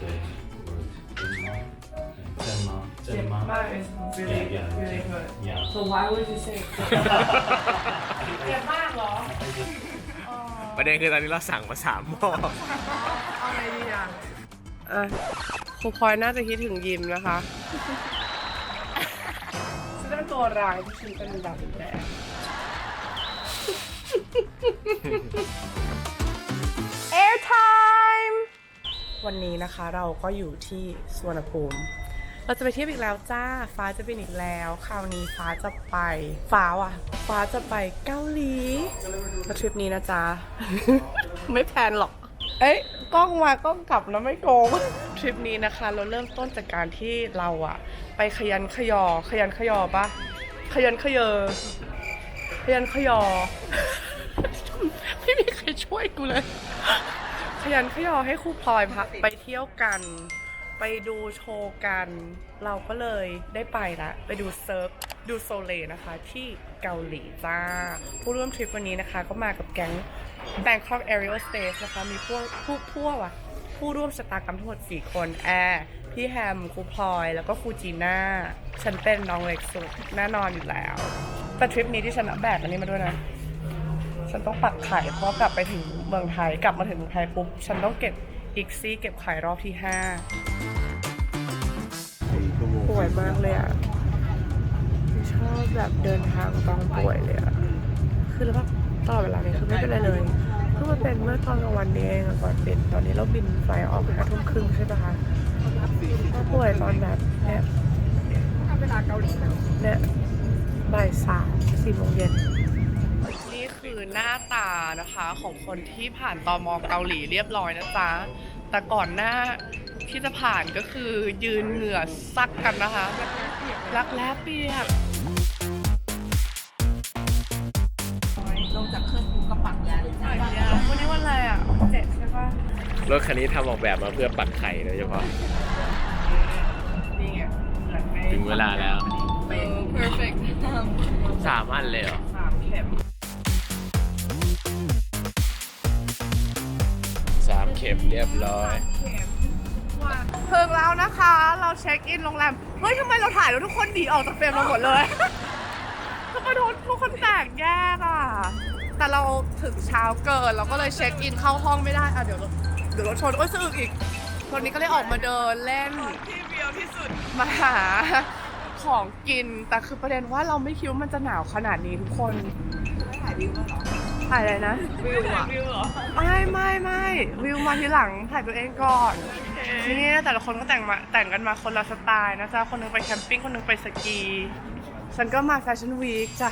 good word. Denmark. Denmark. Denmark is really, Yeah, yeah, really good. Yeah. So why would you say? เจ็บมากเหรออ๋อประเด็นคือตอนนี้เราสั่งมาสามหม้อเอาอะไรดีอะเออครูพลอยน่าจะคิดถึงยิมนะคะฉันเป็นตัวร้ายที่คิดเป็นดับแดง วันนี้นะคะเราก็อยู่ที่สวนภูมิ เราจะไปเที่ยวอีกแล้วจ้า ฟ้าจะเป็นอีกแล้ว คราวนี้ฟ้าจะไป ฟ้าอะ ฟ้าจะไปเกาหลีแล้วทริปนี้นะจ๊ะ ไม่แพลนหรอก เอ้ยกล้องมากล้องกลับนะไม่โกง ทริปนี้นะคะ เราเริ่มต้นจากการที่เราอะไปขยันขยอ ขยันขยอปะขยันขยอ ขยันขยอ ไม่มีใครช่วยกูเลย ขยันขยอให้ครูพลอยพาไปเที่ยวกัน ไปดูโชว์กัน เราก็เลยได้ไปละไปดูเซิร์ฟดูโซเลนะคะที่เกาหลีจ้า ผู้ร่วมทริปวันนี้นะคะ ก็มากับแก๊ง Bangkok Aerial Space นะคะ มีพวกผู้ผู้ว่ะผู้ร่วมชะตากรรมทั้งหมด 4 คนแอร์พี่แฮมครูพลอย แล้วก็ครูจีน่า ฉันเป็นน้องเล็กสุดแน่นอนอยู่แล้ว แต่ทริปนี้ที่ฉันเอาแบกอันนี้มาด้วยนะ ฉันต้องปักไข่เพราะกลับไปถึงเมืองไทยกลับมาถึงเมืองไทยปุ๊บฉันต้องเก็บอีกซี่เก็บไข่รอบที่ห้าป่วยมากเลยอะชอบแบบเดินทางตอนป่วยเลยอะคือแล้วแบบตลอดเวลาเนี่ยคือไม่เป็นไรเลยเพิ่งมาเป็นเมื่อตอนกลางวันนี้เองอะก่อนเป็นตอนนี้เราบินไฟล์ออกห้าทุ่มครึ่งใช่ปะคะก็ป่วยตอนแบบเนี่ยเวลาเกาหลีเนี่ยบ่ายสามสี่โมงเย็นนี่คือ หน้าตานะคะของคนที่ผ่านตอมอเกาหลีเรียบร้อยนะจ๊ะ แต่ก่อนหน้าที่จะผ่านก็คือยืนเหงื่อซักกันนะคะ รักแร้เปียกลงจากเครื่องปุ๊บก็ปักยาเลยจ้าวันนี้วันอะไรอะเจ็ดใช่ปะรถคันนี้ทำออกแบบมาเพื่อปักไข่โดยเฉพาะ นี่ไงถึงเวลาแล้วเป็น perfect สามอันเลยเหรอ ข็มเรียบร้อย เพิ่งแล้วนะคะ เราเช็คอินโรงแรม เฮ้ยทำไมเราถ่ายแล้วทุกคนหนีออกจากเฟรมเราหมดเลยทำไมทุกทุกคนแตกแยกอะ แต่เราถึงเช้าเกิน เราก็เลยเช็คอินเข้าห้องไม่ได้ อะเดี๋ยวรถเดี๋ยวรถชนโอ้ยสะอึกอีกตอนนี้ก็เลยออกมาเดินเล่น ที่เบียวที่สุด มาหาของกิน แต่คือประเด็นว่าเราไม่คิดว่ามันจะหนาวขนาดนี้ทุกคนถ่ายวิวก็เหรอ ถ่ายอะไรนะ วิวอะไม่ไม่ไม่วิวมาทีหลังถ่ายตัวเองก่อนทีนี้แต่ละคนก็แต่งมาแต่งกันมาคนละสไตล์นะจ๊ะ คนหนึงไปแคมปิ้ง คนหนึงไปสกี ฉันก็มาแฟชั่นวีคจ้ะ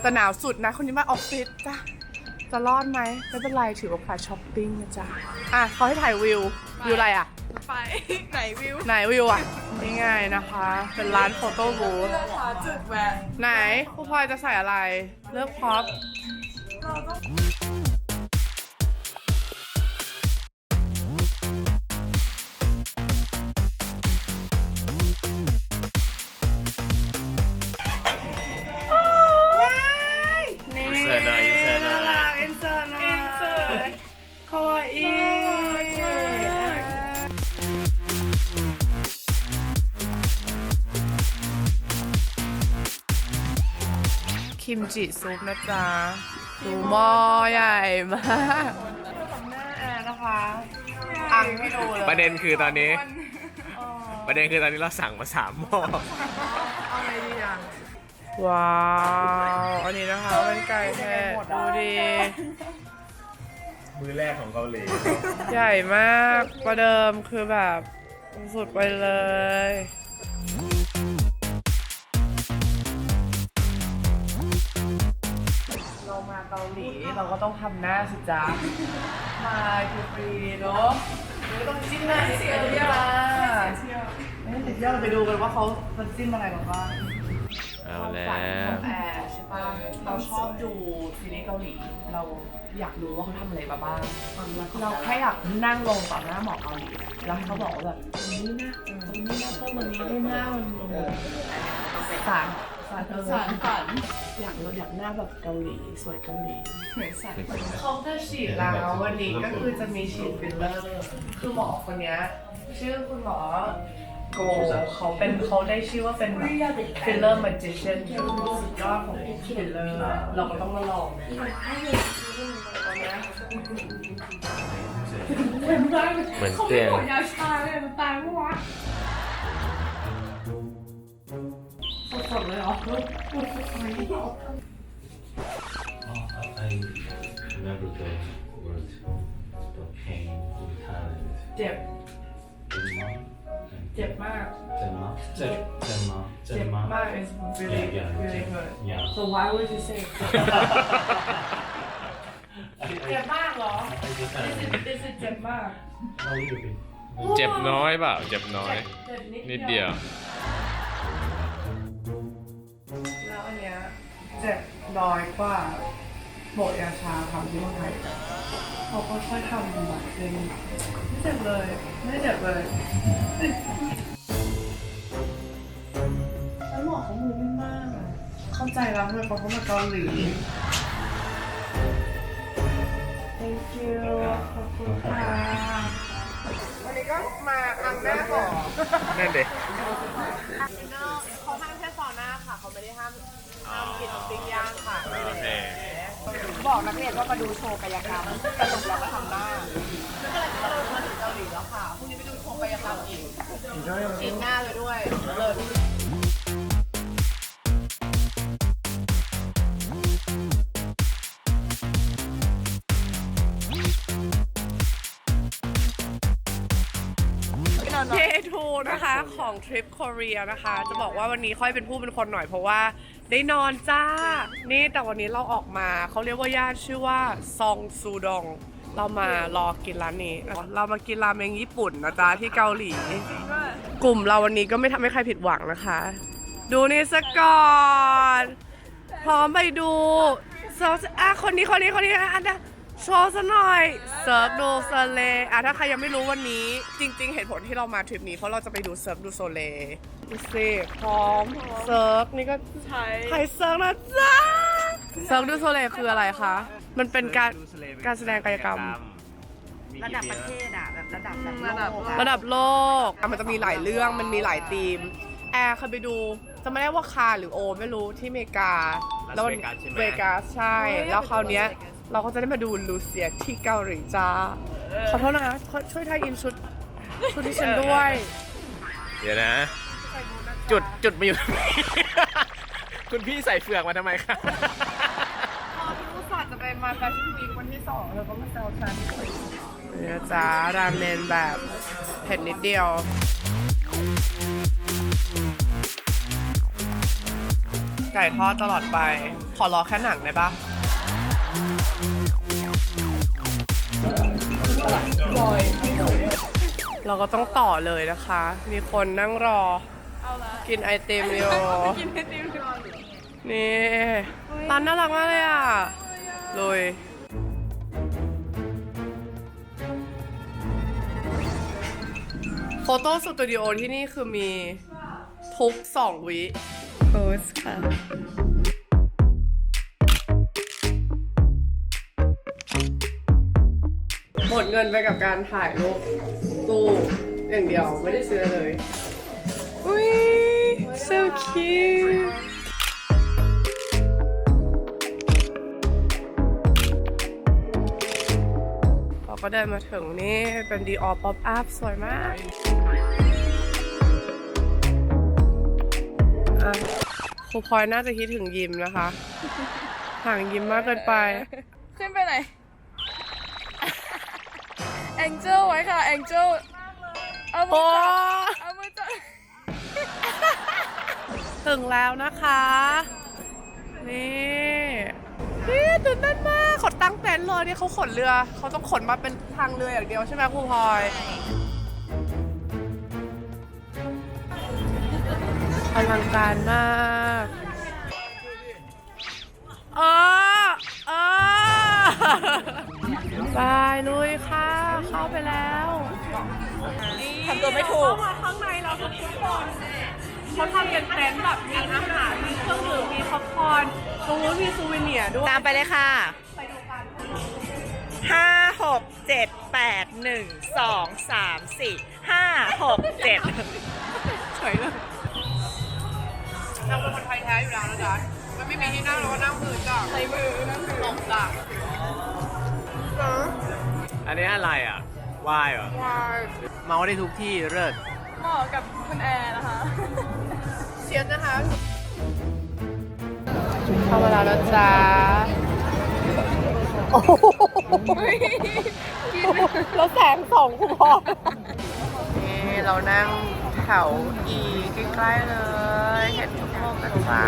แต่หนาวสุดนะ คนนี้มาออฟฟิศจ้ะ จะรอดไหมไม่เป็นไรถือโอกาสช้อปปิ้งนะจ๊ะ อะเขาให้ถ่ายวิว วิวอะไรอะ ไปไหนวิว ไหนวิวอะนี่ไงนะคะ เป็นร้านโฟโต้บูธหาจุดแหวนไหนครูพลอยจะใส่อะไร เลือกพ็อป นี่ Insert หน่อย insert หน่อยอินเสิร์ตหน่อยอินเสิร์ตคาวาอิคิมจิซุปนะจ๊ะ ดูหม้อใหญ่มากหน้าแอร์นะคะอังไม่ดูเลยประเด็นคือตอนนี้อ๋อประเด็นคือตอนนี้เราสั่งมาสามหม้อเอาไงดีอะว้าว อันนี้นะคะเป็นไก่แท้ดูดิมือแรกของเกาหลีใหญ่มากประเดิมคือแบบสุดไปเลยามาเกาหลีเราก็ต้องทำหน้าสิจ๊ะมาคือฟรีเนาะไม่ต้องจิ้มหน้าเสียเที่ยวไม่เสียเที่ยวเราไปดูกันว่าเขาจะจิ้มอะไรกันบ้างเอาแล้ฝันขวองแอร์ใช่ปะเราชอบดูซีรีส์เกาหลี เราอยากรู้ว่าเขาทำอะไรมาบ้างเราแค่อยากนั่งลงต่อหน้าหมอเกาหลีแล้วให้เขาบอกว่าแบบตรงนี้นะตรงนี้นะต้นตรงนี้ได้หน้ามันลงสาร สารเออสารฝันอยากเราอยากหน้าแบบเกาหลีสวยเกาหลีเหมือนสัตว์เขาจะฉีดแล้ววันนี้ก็คือจะมีฉีดฟิลเลอร์คือหมอคนเนี้ยชื่อคุณหมอโกเขาเป็นเขาได้ชื่อว่าเป็นฟิลเลอร์มาจิเชียนสุดยอดของฟิลเลอร์เราก็ต้องมาลองเป็นได้เหมือนเตียงขอยาชาเลยมันตายเมื่อวาน ดๆเลยเหรอ Oh, I, I remember the word the pain in Thailand. เจ็บ Gemma. เจ็บมาก Gemma. Gemma. เจ็บ Gemma. มาก is really Yeah, yeah, really yeah. good Yeah. so why would you say I, เจ็บ I, มากเหรอ I just this is had this is เจ็บมาก a little bit. เจ็บน้อยเปล่า เจ็บน้อย เจ็บ นิดเดียว เแล้วอันเนี้ยเจ็บน้อยกว่าโบยาชาทำที่เมืองไทยเขาก็ช่วยทำแบบเป็นไม่เจ็บเลย ไม่เจ็บเลยแล้วหมอเขามือไม่มากอะเข้าใจแล้วทำไมเขาเข้ามาเกาหลี thank you ขอบคุณค่ะวันนี้ก็มาครั้งแรกก่อนนั่นเด็เขาห้ามแค่ซอน่าค่ะ เขา ไม่ได้ห้ามห้ามกินปิ้งย่างค่ะโอเค บอกนักเรียนว่ามาดูโชว์กายกรรมสรุปแล้วก็ทำหน้าไม่เป็นไรก็เลยมาถึงเกาหลีแล้วค่ะพรุ่งนี้ไปดูโชว์กายกรรมอีกฉีดหน้าเลยด้วยเลย นะคะของทริปโคเรียนะคะ จะบอกว่าวันนี้ค่อยเป็นผู้เป็นคนหน่อยเพราะว่าได้นอนจ้า นี่แต่วันนี้เราออกมาเขาเรียกว่าย่านชื่อว่าซองซูดอง เรามารอกินร้านนี้ เรามากินราเมงญี่ปุ่นนะจ๊ะที่เกาหลี กลุ่มเราวันนี้ก็ไม่ทำให้ใครผิดหวังนะคะ ดูนี่ซะก่อน พร้อมไปดูเซิร์ฟอะคนนี้คนนี้คนนี้อะอันนะ โชว์ซะหน่อยเซิร์ฟดูโซเลอะถ้าใครยังไม่รู้วันนี้ จริง ๆ เหตุผลที่เรามาทริปนี้เพราะเราจะไปดูเซิร์ฟดูโซเลดูสิพร้อมเซิร์ฟนี่ก็ใช้ไทยเซิร์ฟนะจ๊ะเซิร์ฟดูโซเลคืออะไรคะ มันเป็นการการแสดงกายกรรม ระดับประเทศอะแบบระดับแบบโลกอะระดับโลกอะมันจะมีหลายเรื่องมันมีหลายธีม แอร์เคยไปดูจะไม่ได้ว่าคาหรือโอไม่รู้ที่อเมริกาแล้ววัน Vegas ใช่ไหมเวกัสใช่ แล้วคราวเนี้ย เราก็จะได้มาดูลูเซียที่เกาหลีจ้า ขอโทษนะคะขอช่วยทายอินชุดชุดที่ฉันด้วยเดี๋ยวนะ จุดจุดมาอยู่ตรงนี้คุณพี่ใส่เฟือกมาทำไมครับพอที่อุตส่าห์จะไปมาแฟชั่นวีควันที่สองเธอก็มาแซวฉันเนี่ยจ้าราเมนแบบเผ็ดนิดเดียวไก่ทอดตลอดไป ขอรอแค่หนังได้ปะ เราก็ต้องต่อเลยนะคะ มีคนนั่งรอ กินไอติมอยู่นี่ร้านน่ารักมากเลยอะลุยโฟโต้สตูดิโอที่นี่คือมีทุกสองวิโพสค่ะ มดเงินไปกับการถ่ายรูปตู้อย่างเดียวไม่ได้ซื้อเลย อุ้ย so cute เราก็เดินมาถึงนี่เป็น Dior Pop Up สวยมากอะครูพลอยน่าจะคิดถึงยิมนะคะห่างยิมมากเกินไป ขึ้นไปไหน แองเจิลไว้ค่ะแองเจิลเอามืโอ้อจับเอามือจับถึงแล้วนะคะ นี่นี่ตื่นเต้นมากเขาตั้งเต็นท์เลยนี่เขาขนเรือ เขาต้องขนมาเป็นทางเรืออย่างเดียวใช่ไหมครูพลอยอลังการมากเออเออบายลุยค่ะ เข้าไปแล้วทำตัวไม่ถูก เข้ามาข้างในเราทุกคนเขาทำกันเต็นท์แบบมีอาหารมีเครื่องดื่มมีป๊อปคอร์นตรงนู้นมีซูเวเนียร์ด้วยตามไปเลยค่ะห้าหกเจ็ดแปดหนึ่งสองสามสี่ห้าหกเจ็ดเฉยเลยเราเป็นคนไทยแท้อยู่แล้วนะจ๊ะมันไม่มีที่นั่งเราก็นั่งพื้นจ้ะใช้มือนั่งพื้นลงจ้ะ อันนี้อะไรอะวายเหรอว้าวเมาได้ทุกที่เลิศเหมาะกับคุณแอร์นะคะ เชียร์นะคะเข้ามาแล้วนะจ๊ะแล้วแสงสองคุณพอนี่เรานั่งแถวอีใกล้ๆเลย เห็นทุกมุมนะจ๊ะ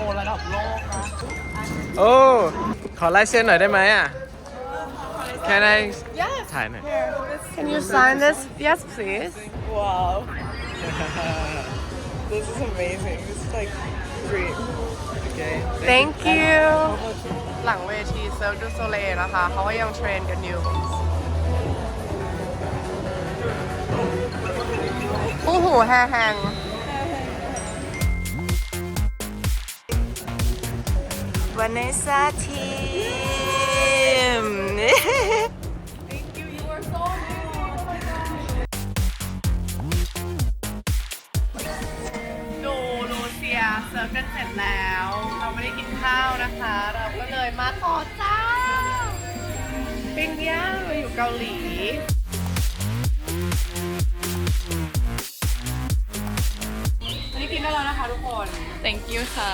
โชว์ระดับโลกนะ โอ้ ขอลายเซ็นหน่อยได้ไหมอะ Can I ถ่ายหน่อย Can you sign this Yes please Wow This is amazing This is like great Thank you หลังเวทีเซิร์ฟดูโซเลนะคะเขาก็ยังเทรนกันอยู่คู่หูแฮแฮง วันนี้ซาทีม ดูลูเซียเซิร์ฟกันเสร็จแล้ว เราไม่ได้กินข้าวนะคะ เราก็เลยมาต่อจ้าปิ้งย่างเราอยู่เกาหลี อันนี้กินได้แล้วนะคะทุกคน thank you ค่ะ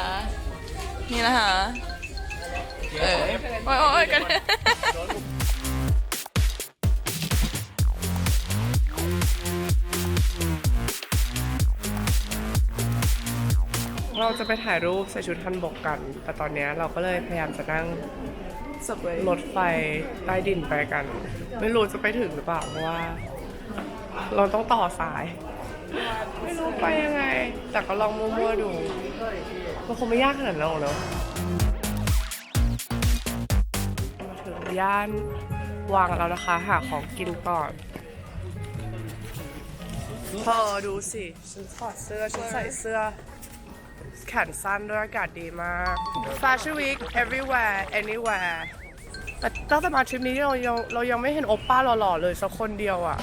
นี่นะคะเออ โอ้ยโอ้ยกันเราจะไปถ่ายรูปใส่ชุดทันบกกัน แต่ตอนเนี้ยเราก็เลยพยายามจะนั่งรถไฟใต้ดินไปกัน ไม่รู้จะไปถึงหรือเปล่าเพราะว่า เราต้องต่อสาย ไม่รู้ไปยังไง แต่ก็ลองมั่วๆดู มันคงไม่ยากขนาดนั้นหรอกเนอะ ย่านวางแล้วนะคะ หาของกินก่อนเธอดูสิ ฉันถอดเสื้อ ฉันใส่เสื้อ แขนสั้นด้วยอากาศดีมาก Fashion Week everywhere anywhere แต่ตั้งแต่มาทริปนี้เรายังเรายังไม่เห็นโอปป้าหล่อๆเลยสักคนเดียวอะ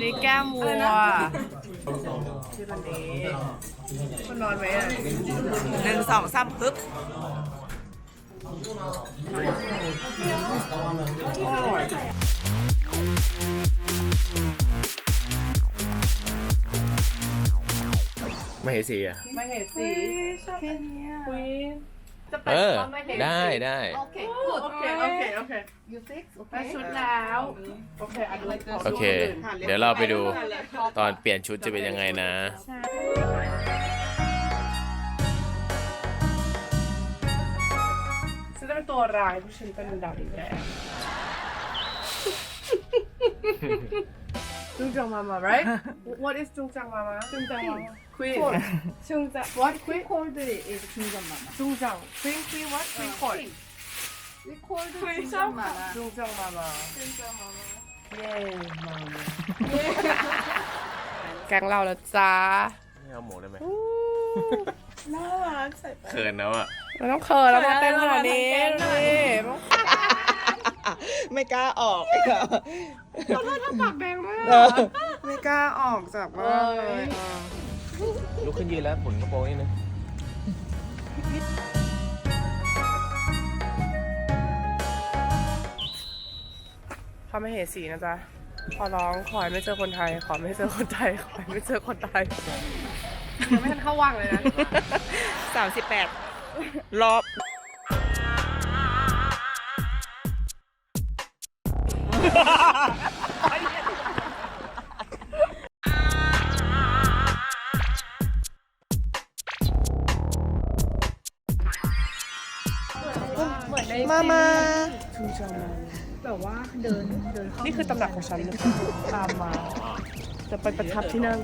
นี่แก้มวัวที่มันนี้มันนอนไหมอะหนึ่งสองสามปึ๊บ ไม่เห็นสีอะ ไม่เห็นสิชอบอันนี้คุยจะไปเออตอนไม่เห็นได้ได้ โอเคโอเค โอเคโอเคได้ชุดแล้ว โอเคอันนี้ขโอเค เดี๋ยวเราไปดูตอนเปลี่ยนชุดจะเป็นยังไงนะฉัน ตัวร้ายเพราะฉันเป็นดาวดินแดง จุงจังมามา right what is จุงจังมามาจุงจังมามา queen จุงจัง what queen Record is 중전마마. จุงจัง queen queen what queen court Record 중전마마. 중전마마. จุงจังมามาเย้มามาแกงเราแล้วจ้า ไม่เอาหมูได้ไหม น่ารักใส่ เขินแล้วอ่ะ มันต้องเขินแล้วมาเต้นขนาดนี้นี่ไม่กล้าออกอีกเหรอเราเธอทำปากแดงมากไม่กล้าออกจากบ้านเลยลุกขึ้นยืนแล้วผลกระโปรงนี่นึงเขาไม่เห็นสีนะจ๊ะ ขอร้องขอให้ไม่เจอคนไทย ขอไม่เจอคนไทย ขอให้ไม่เจอคนไทย ยังไม่ทันเข้าวังเลยนะ38 รอบมามาแบบว่าเดินเดินเข้านี่คือตำหนักของฉันนะตามมา จะไปประทับที่นั่ง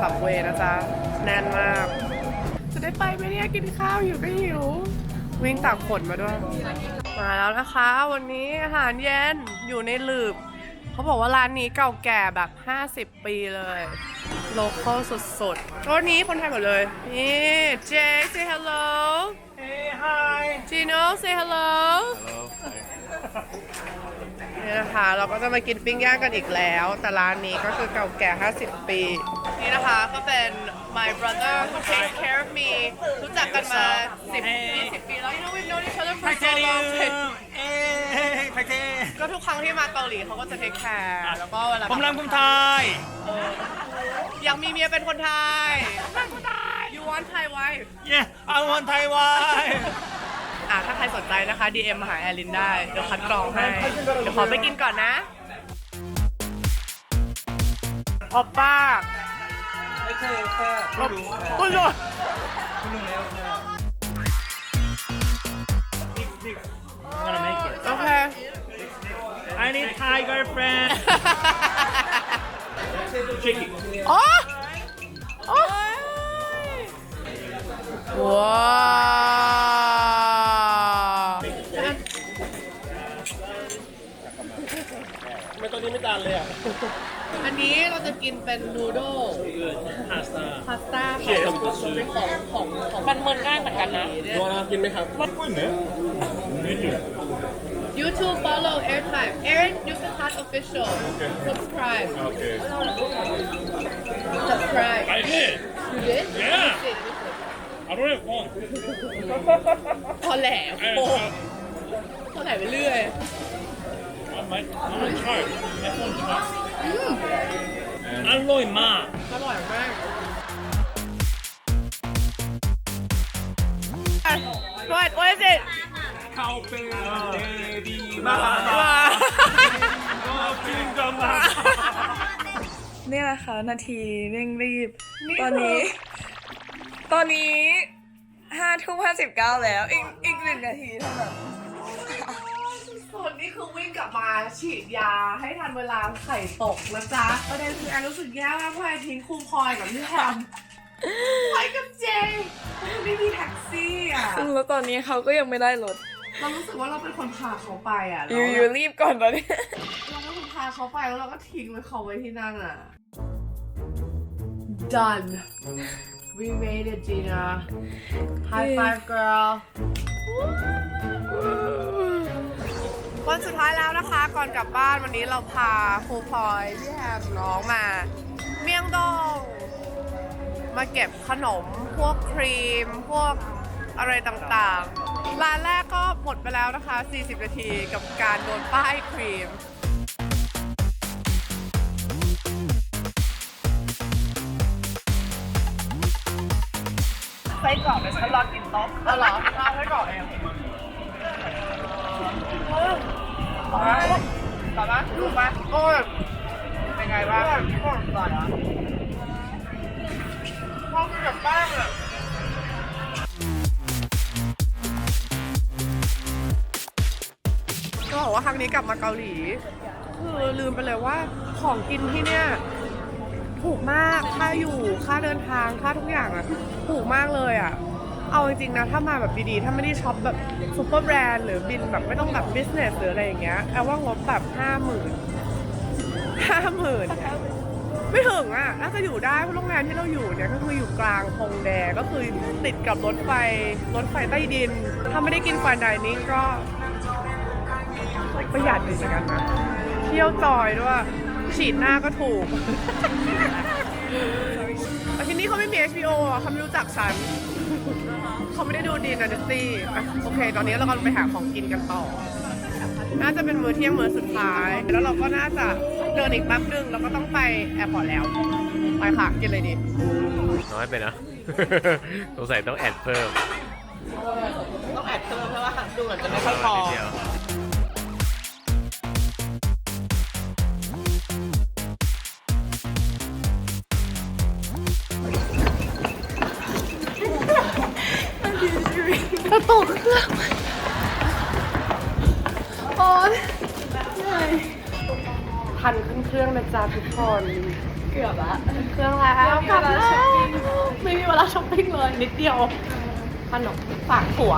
สับเวย์นะจ๊ะ แน่นมาก จะได้ไปไหมเนี่ยกินข้าวอยู่ก็หิว วิ่งตากฝนมาด้วย มาแล้วนะคะ วันนี้อาหารเย็นอยู่ในหลืบ เขาบอกว่าร้านนี้เก่าแก่แบบ 50 ปีเลย โลคอลสุดๆวันนี้คนไทยหมดเลย นี่เจ say hello Hey hi Gino say hello นี่นะคะ เราก็จะมากินปิ้งย่างกันอีกแล้ว แต่ร้านนี้ก็คือเก่าแก่ 50 ปี นี่นะคะก็เป็น my brother who takes care of me รู้จักกันมา 10 20 ปีแล้ว you know we've known each other for so long เอ้ยไปเทก็ทุกครั้งที่มาเกาหลีเขาก็จะเทคแคร์แล้วก็เวลาผมรังคุณไทยอยากมีเมียเป็นคนไทยคนไทย you want Thai wife Yeah I want Taiwan อะถ้าใครสนใจนะคะ DM มาหาแอลินได้ เดี๋ยวคัดกรองให้ เดี๋ยวขอไปกินก่อนนะออบป้าไม่ใช่แค่ไม่รู้คุณดูคุณลุงแล้วนะ I'm gonna make it โอเค I need Thai girlfriend อ๋ออ๋อว้า อันนี้เราจะกินเป็นนูโดพาสต้าพาสต้าของของของของมันมึนง่ายเหมือนกันนะดูนะกินไหมครับมันกุ้ยไหมไม่จุด YouTube follow airtime Aaron Yusuf Hat official subscribe โอเค subscribe I did. you did Yeah. I don't have one. พอแหลม I, โอ้ I, พอแหลมไปเรื่อย I might, I'm gonna try. I want to try. Alloy ma. อ ร่อยมากด้วยมาก what is it เขาเป็นเดบีมากินกันมานี่นะค่ะนาทีเร่งรีบ ตอนนี้ ตอนนี้ห้าทุ่มห้าสิบเก้าแล้ว อีกอีกหนึ่งนาทีเท่านั้น ส่วนนี้คือวิ่งกลับมาฉีดยาให้ทันเวลาไข่ตกนะจ๊ะประเด็นคือแอนรู้สึกแย่มากเพราะแอนทิ้งครูพลอยกับพี่แฮมพลอยกับเจเพราะมันไม่มีแท็กซี่อะแล้วตอนนี้เขาก็ยังไม่ได้รถเรารู้สึกว่าเราเป็นคนพาเขาไปอะอยู่เราอยู่รีบก่อนตอนนี้เราเป็นคนพาเขาไปแล้วเราก็ทิ้งไว้เขาไว้ที่นั่นอะ done we made it Gina high five girl วันสุดท้ายแล้วนะคะ ก่อนกลับบ้านวันนี้เราพาครูพลอยพี่แฮมน้องมา เมียงดองมาเก็บขนม พวกครีม พวกอะไรต่างๆ ร้านแรกก็หมดไปแล้วนะคะ 40 นาทีกับการโดนป้ายครีมไส้กรอกเนี่ยฉันรอกินโต๊ะอ๋อเหรอทานไส้กรอกเอง ต่อมาต่อมาดูมาโอ้ยเป็นไงบ้างโอ้ยก่อนเหรอพอกินกับบ้างอะก็บอกว่าครั้งนี้กลับมาเกาหลี คือลืมไปเลยว่าของกินที่เนี่ยถูกมาก ค่าอยู่ ค่าเดินทาง ค่าทุกอย่างอะถูกมากเลยอะ เอาจริงๆนะถ้ามาแบบดีๆ ถ้าไม่ได้ช็อปแบบซูเปอร์แบรนด์หรือบินแบบไม่ต้องแบบบิสเนสหรืออะไรอย่างเงี้ยแอลว่างบแบบห้าหมื่นห้าหมื่นไม่ถึงอะน่าจะอยู่ได้เพราะโรงแรมที่เราอยู่เนี่ยก็คืออยู่กลางฮงแดก็คือติดกับรถไฟรถไฟใต้ดิน ถ้าไม่ได้กินไฟน์ไดนิ่งก็ประหยัดอยู่เหมือนกันนะเที่ยวจอยด้วยฉีดหน้าก็ถูกแต่ที่นี่เขาไม่มี HBO อะเขาไม่รู้จักฉัน เขาไม่ได้ดูดีนะเดสตี้โอเค ตอนนี้เรากำลังไปหาของกินกันต่อ น่าจะเป็นมื้อเที่ยงมื้อสุดท้าย แล้วเราก็น่าจะเดินอีกแป๊บนึงแล้วก็ต้องไปแอร์พอร์ตแล้ว ไปค่ะกินเลยดีน้อยไปนะ สงสัยต้องแอดเพิ่ม ต้องแอดเพิ่มเพราะว่าดูเหมือนจะไม่ค่อยพอนิดเดียว จะตกเครื่องโอ๊ยทันขึ้นเครื่องนะจ๊ะทุกคน เกือบละเครื่องแล้วกลับแล้วไม่มีเวลาช้อปปิ้งเลยนิดเดียวขนมฝากผัว